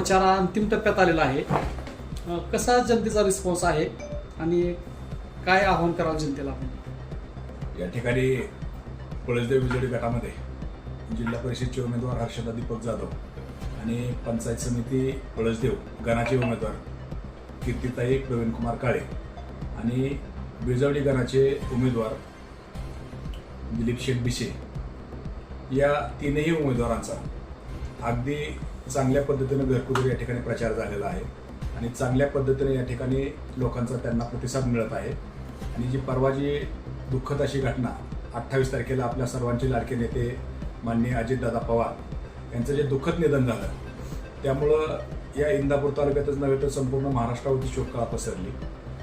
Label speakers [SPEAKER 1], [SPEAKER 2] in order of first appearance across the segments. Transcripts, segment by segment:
[SPEAKER 1] प्रचार हा अंतिम टप्प्यात आलेला आहे. कसा जनतेचा रिस्पॉन्स आहे आणि काय आव्हान कराल जनतेला आपण?
[SPEAKER 2] या ठिकाणी पळसदेव विजडी गटामध्ये जिल्हा परिषदचे उमेदवार हर्षदा दीपक जाधव आणि पंचायत समिती पळसदेव गणाचे उमेदवार कीर्तिताई प्रवीणकुमार काळे आणि बिळजावडी गणाचे उमेदवार दिलीप शेठ बिशे. या तीनही उमेदवारांचा अगदी चांगल्या पद्धतीने घरकुदर या ठिकाणी प्रचार झालेला आहे. आणि चांगल्या पद्धतीने या ठिकाणी लोकांचा त्यांना प्रतिसाद मिळत आहे. आणि जी परवा जी दुःखद अशी घटना अठ्ठावीस तारखेला आपल्या सर्वांचे लाडके नेते माननीय अजितदादा पवार यांचं जे दुःखद निधन झालं त्यामुळं या इंदापूर तालुक्यातच नव्हे तर संपूर्ण महाराष्ट्रावरती शोककळा पसरली.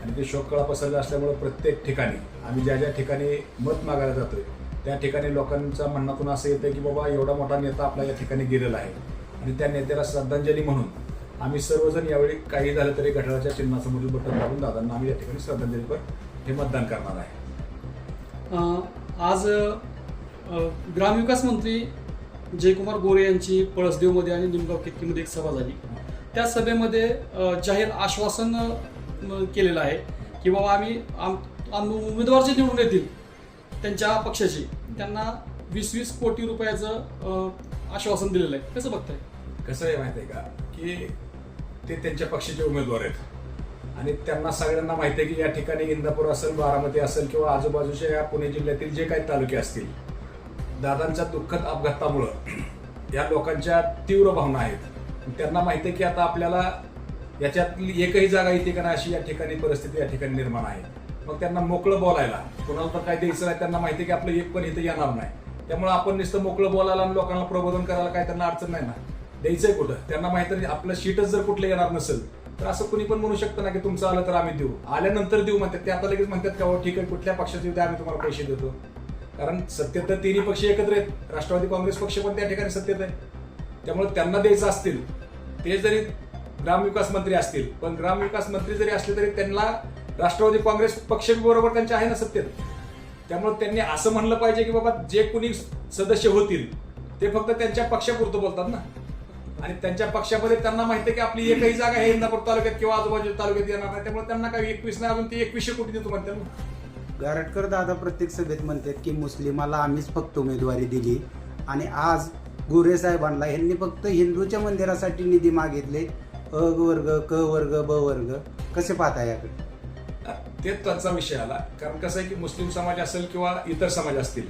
[SPEAKER 2] आणि ते शोककळा पसरला असल्यामुळं प्रत्येक ठिकाणी आम्ही ज्या ज्या ठिकाणी मत मागायला जातोय त्या ठिकाणी लोकांच्या म्हणण्यातून असं येतं की बाबा एवढा मोठा नेता आपला या ठिकाणी गेलेला आहे. आणि त्या नेत्याला श्रद्धांजली म्हणून आम्ही सर्वजण यावेळी काही झालं तरी घड्याळाच्या चिन्हासमोरील बटन दाबून दादांना आम्ही या ठिकाणी श्रद्धांजलीपर हे मतदान करणार आहे.
[SPEAKER 1] आज ग्रामविकास मंत्री जयकुमार गोरे यांची पळसदेवमध्ये आणि निमगाव केतकीमध्ये एक सभा झाली. त्या सभेमध्ये जाहीर आश्वासन केलेलं आहे की बाबा आम्ही आम- उमेदवार जे निवडून येतील त्यांच्या पक्षाची त्यांना वीस वीस कोटी रुपयाचं आश्वासन दिलेलं आहे. कसं बघताय?
[SPEAKER 2] कसं आहे माहिती आहे का? की ते त्यांच्या पक्षाचे उमेदवार आहेत. आणि त्यांना सगळ्यांना माहिती आहे की या ठिकाणी इंदापूर असेल बारामती असेल किंवा आजूबाजूच्या या पुणे जिल्ह्यातील जे काही तालुके असतील दादांच्या दुःखद अपघातामुळं या लोकांच्या तीव्र भावना आहेत. त्यांना माहिती आहे की आता आपल्याला याच्यातली एकही जागा येते का नाही अशी या ठिकाणी परिस्थिती या ठिकाणी निर्माण आहे. मग त्यांना मोकळं बोलायला कोणाला तर काय द्यायचं नाही त्यांना माहिती आहे की आपलं एक पण इथं येणार नाही. त्यामुळे आपण नुसतं मोकळं बोलायला आणि लोकांना प्रबोधन करायला काय त्यांना अडचण नाही ना. द्यायचंय कुठं? त्यांना माहिती आहे आपलं शीटच जर कुठलं येणार नसेल तर असं कुणी पण म्हणू शकतं ना की तुमचं आलं तर आम्ही देऊ. आल्यानंतर देऊ म्हणतात ते आता लगेच म्हणतात का हो, ठीक आहे कुठल्या पक्षाचे येऊ द्या आम्ही तुम्हाला पैसे देतो. कारण सत्तेत तर तिन्ही पक्ष एकत्र आहेत. राष्ट्रवादी काँग्रेस पक्ष पण त्या ठिकाणी सत्तेत आहे. त्यामुळे त्यांना द्यायचं असतील ते जरी ग्रामविकास मंत्री असतील पण ग्रामविकास मंत्री जरी असले तरी त्यांना राष्ट्रवादी काँग्रेस पक्ष बरोबर त्यांचे आहे ना सत्तेत. त्यामुळे त्यांनी असं म्हणलं पाहिजे की बाबा जे कुणी सदस्य होतील ते फक्त त्यांच्या पक्षापुरतं बोलतात ना. आणि त्यांच्या पक्षामध्ये त्यांना माहिती आहे की आपली एकही जागा हे इंदापूर तालुक्यात किंवा आजूबाजूच्या तालुक्यात येणार नाही. त्यामुळे त्यांना काही एकवीस नाही अजून ते एकवीसशे कोटी देतो म्हणतात ना.
[SPEAKER 3] गारटकर दादा प्रत्येक सभेत म्हणतात की मुस्लिमाला आम्हीच फक्त उमेदवारी दिली. आणि आज गोरे साहेबांना ह्यांनी फक्त हिंदूच्या मंदिरासाठी निधी मागितले. अ वर्ग क वर्ग ब वर्ग. कसे पाहता याकडे?
[SPEAKER 2] तेच त्यांचा विषय आला. कारण कसं आहे की मुस्लिम समाज असेल किंवा इतर समाज असतील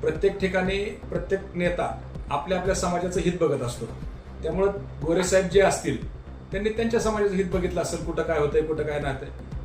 [SPEAKER 2] प्रत्येक ठिकाणी प्रत्येक नेता आपल्या आपल्या समाजाचं हित बघत असतो. त्यामुळं गोरेसाहेब जे असतील त्यांनी त्यांच्या समाजाचं हित बघितलं असेल कुठं काय होतंय कुठं काय नाही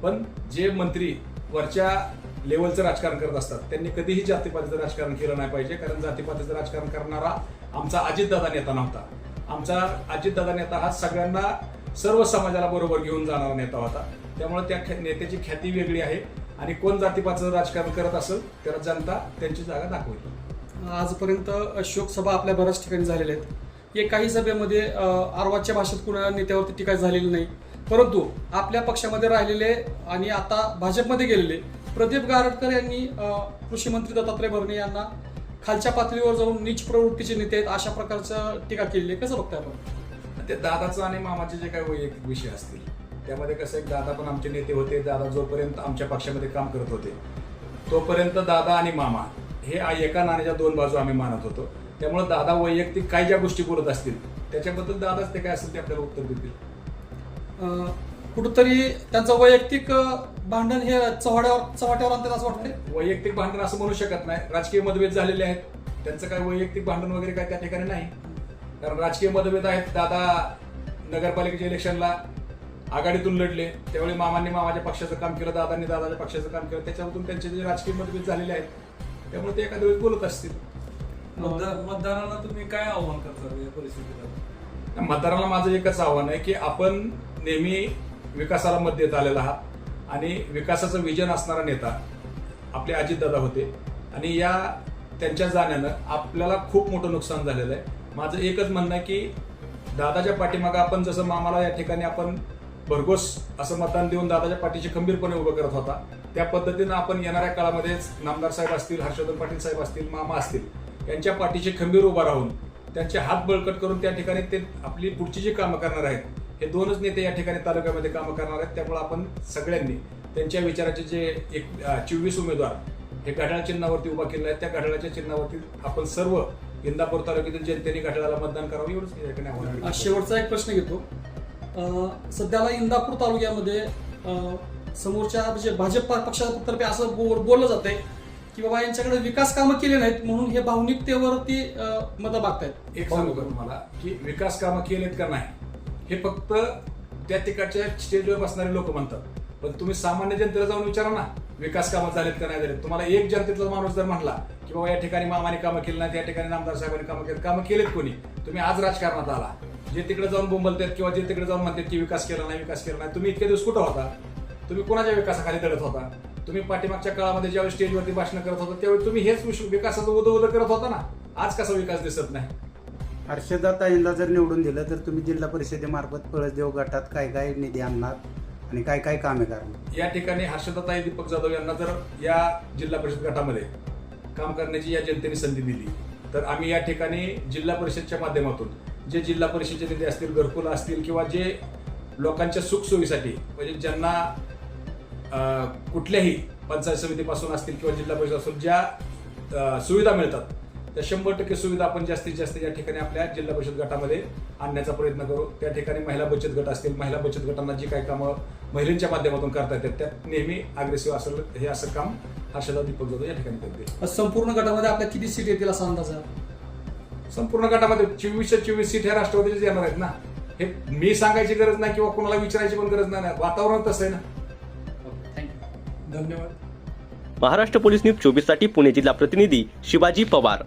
[SPEAKER 2] पण जे मंत्री वरच्या लेवलचं राजकारण करत असतात त्यांनी कधीही जातीपातीचं राजकारण केलं नाही पाहिजे कारण जातीपातीचं राजकारण करणारा आमचा अजितदादा नेता नव्हता. आमचा अजितदादा नेता हा सगळ्यांना सर्व समाजाला बरोबर घेऊन जाणारा नेता होता. त्यामुळे त्या ख्या- नेत्याची ख्याती वेगळी आहे. आणि कोण जातीपातीचं राजकारण करत असेल त्याला जनता त्यांची जागा दाखवेल.
[SPEAKER 1] आजपर्यंत अशोक सभा आपल्या बऱ्याच ठिकाणी झालेल्या आहेत. या काही सभेमध्ये आरवाच्या भाषेत कुणा नेत्यावरती टीका झालेली नाही. परंतु आपल्या पक्षामध्ये राहिलेले आणि आता भाजपमध्ये गेलेले प्रदीप गारडकर यांनी कृषी मंत्री दत्तात्रय भरणे यांना खालच्या पातळीवर जाऊन नीच प्रवृत्तीचे नेते आहेत अशा प्रकारचं टीका केलेली आहे. कसं बघताय आपण?
[SPEAKER 2] ते दादाचं आणि मामाचे जे काही वैयक्तिक विषय असतील त्यामध्ये कसं एक दादा पण आमचे नेते होते. दादा जोपर्यंत आमच्या पक्षामध्ये काम करत होते तोपर्यंत दादा आणि मामा हे एका नाण्याच्या दोन बाजू आम्ही मानत होतो. त्यामुळे दादा वैयक्तिक काय ज्या गोष्टी बोलत असतील त्याच्याबद्दल दादाच ते काय असेल ते आपल्याला उत्तर देतील.
[SPEAKER 1] कुठंतरी त्यांचं वैयक्तिक भांडण हे चव्हाट्यावर चव्हाट्यावर आणतात असं वाटतंय?
[SPEAKER 2] वैयक्तिक भांडण असं म्हणू शकत नाही. राजकीय मतभेद झालेले आहेत. त्यांचं काय वैयक्तिक भांडण वगैरे काय त्या ठिकाणी नाही. कारण राजकीय मतभेद आहेत. दादा नगरपालिकेच्या इलेक्शनला आघाडीतून लढले. त्यावेळी मामांनी मामाच्या पक्षाचं काम केलं दादांनी दादाच्या पक्षाचं काम केलं. त्याच्यामधून त्यांचे जे राजकीय मतभेद झालेले आहेत त्यामुळे ते एखाद्या वेळेस बोलत असतील.
[SPEAKER 4] मतदार मतदारांना तुम्ही काय आव्हान करता या परिस्थितीला?
[SPEAKER 2] मतदाराला माझं एकच आव्हान आहे की आपण नेहमी विकासाला मत देत आलेला आहात आणि विकासाचं विजन असणारा नेता आपले अजितदादा होते. आणि या त्यांच्या जाण्यानं आपल्याला खूप मोठं नुकसान झालेलं आहे. माझं एकच म्हणणं आहे की दादाच्या पाठीमागं आपण जसं मामाला या ठिकाणी आपण भरघोस असं मतदान देऊन दादाच्या पाठीशी खंबीरपणे उभं करत होता त्या पद्धतीनं आपण येणाऱ्या काळामध्येच नामदार साहेब असतील हर्षवर्धन पाटील साहेब असतील मामा असतील यांच्या पाठीशी खंबीर उभा राहून त्यांचे हात बळकट करून त्या ठिकाणी ते आपली पुढची जी कामं करणार आहेत हे दोनच नेते या ठिकाणी तालुक्यामध्ये कामं करणार आहेत. त्यामुळे आपण सगळ्यांनी त्यांच्या विचाराचे जे एक चोवीस उमेदवार हे घड्याळ चिन्हावरती उभा केले आहेत. त्या घड्याळाच्या चिन्हावरती आपण सर्व इंदापूर तालुक्यातील जनतेने घड्याळाला मतदान करावं. एवढंच आहे.
[SPEAKER 1] शेवटचा एक प्रश्न घेतो. अं, सध्याला इंदापूर तालुक्यामध्ये समोरच्या म्हणजे भाजप पक्षातर्फे असं बोल बोललं जात आहे की बाबा यांच्याकडे विकास कामं केले नाहीत म्हणून हे भावनिकतेवरती मतं मागतायत
[SPEAKER 2] एक सांगू का तुम्हाला? की विकास कामं केलेत का नाही? हे फक्त त्या तिकडच्या स्टेजवर बसणारे लोक म्हणतात. पण तुम्ही सामान्य जनतेला जाऊन विचारा ना विकास कामं झालेत का नाही झालेत. तुम्हाला एक जनतेतला माणूस जर म्हणला की बाबा या ठिकाणी मामाने कामं केली नाही त्या ठिकाणी नामदार साहेबांनी कामं केली कामं केलेत कोणी? तुम्ही आज राजकारणात आला. जे तिकडे जाऊन बोंबलतात किंवा जे तिकडे जाऊन म्हणतात की विकास केला नाही विकास केला नाही तुम्ही इतके दिवस कुठं होता? तुम्ही कोणाच्या विकासाखाली लढत होता? तुम्ही पाठीमागच्या काळामध्ये ज्यावेळी स्टेजवरती भाषण करत होता त्यावेळी तुम्ही हेच विश्व- विकासाचं उदं उदं करत होता ना? आज कसा विकास दिसत नाही?
[SPEAKER 3] हर्षदाताईंना जर निवडून दिलं तर तुम्ही जिल्हा परिषदेमार्फत पळसदेव गटात काय काय निधी आणणार आणि काय काय कामे करणार?
[SPEAKER 2] या ठिकाणी हर्षदाताई दीपक जाधव यांना जर या जिल्हा परिषद गटामध्ये काम करण्याची या जनतेने संधी दिली. तर आम्ही या ठिकाणी जिल्हा परिषदच्या माध्यमातून जे जिल्हा परिषदचे निधी असतील घरकुल असतील किंवा जे लोकांच्या सुखसोयीसाठी म्हणजे ज्यांना कुठल्याही पंचायत समितीपासून असतील किंवा जिल्हा परिषद असून ज्या सुविधा मिळतात त्या शंभर टक्के सुविधा आपण जास्तीत जास्त या ठिकाणी आपल्या जिल्हा परिषद गटामध्ये आणण्याचा प्रयत्न करू. त्या ठिकाणी महिला बचत गट असतील महिला बचत गटांना जी काही कामं महिलांच्या माध्यमातून करता येतात त्यात नेहमी अग्रेसिव्ह असेल हे असं काम हर्षदा दीपक जाधव या ठिकाणी करते
[SPEAKER 1] संपूर्ण गटामध्ये आपल्या किती सीट येतील असा अंदाज
[SPEAKER 2] संपूर्ण गटामध्ये चोवीसशे चोवीस सीट ह्या राष्ट्रवादीचेच येणार आहेत ना? हे मी सांगायची गरज नाही किंवा कोणाला विचारायची पण गरज नाही. वातावरण तसं आहे ना?
[SPEAKER 4] धन्यवाद.
[SPEAKER 5] महाराष्ट्र पोलीस न्यूज चोवीससाठी पुणे जिल्हा प्रतिनिधी शिवाजी पवार.